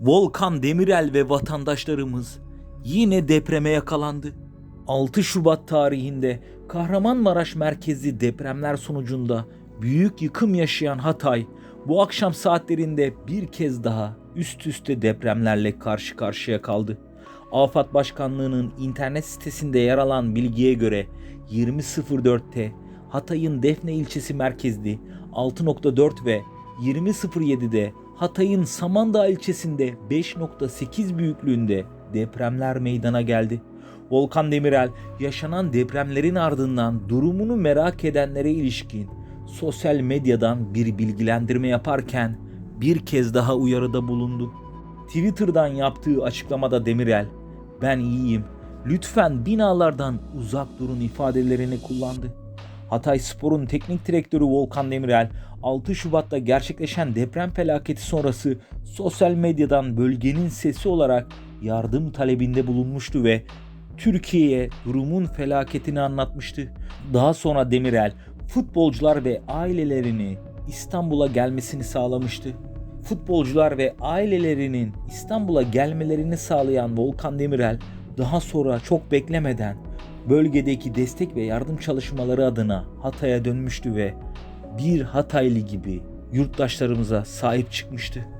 Volkan Demirel ve vatandaşlarımız yine depreme yakalandı. 6 Şubat tarihinde Kahramanmaraş merkezli depremler sonucunda büyük yıkım yaşayan Hatay bu akşam saatlerinde bir kez daha üst üste depremlerle karşı karşıya kaldı. Afat Başkanlığı'nın internet sitesinde yer alan bilgiye göre 20.04'te Hatay'ın Defne ilçesi merkezli 6.4 ve 20.07'de Hatay'ın Samandağ ilçesinde 5.8 büyüklüğünde depremler meydana geldi. Volkan Demirel yaşanan depremlerin ardından durumunu merak edenlere ilişkin sosyal medyadan bir bilgilendirme yaparken bir kez daha uyarıda bulundu. Twitter'dan yaptığı açıklamada Demirel, "Ben iyiyim. Lütfen binalardan uzak durun." ifadelerini kullandı. Hatay Spor'un teknik direktörü Volkan Demirel 6 Şubat'ta gerçekleşen deprem felaketi sonrası sosyal medyadan bölgenin sesi olarak yardım talebinde bulunmuştu ve Türkiye'ye durumun felaketini anlatmıştı. Daha sonra Demirel futbolcular ve ailelerini İstanbul'a gelmesini sağlamıştı. Futbolcular ve ailelerinin İstanbul'a gelmelerini sağlayan Volkan Demirel daha sonra çok beklemeden bölgedeki destek ve yardım çalışmaları adına Hatay'a dönmüştü ve bir Hataylı gibi yurttaşlarımıza sahip çıkmıştı.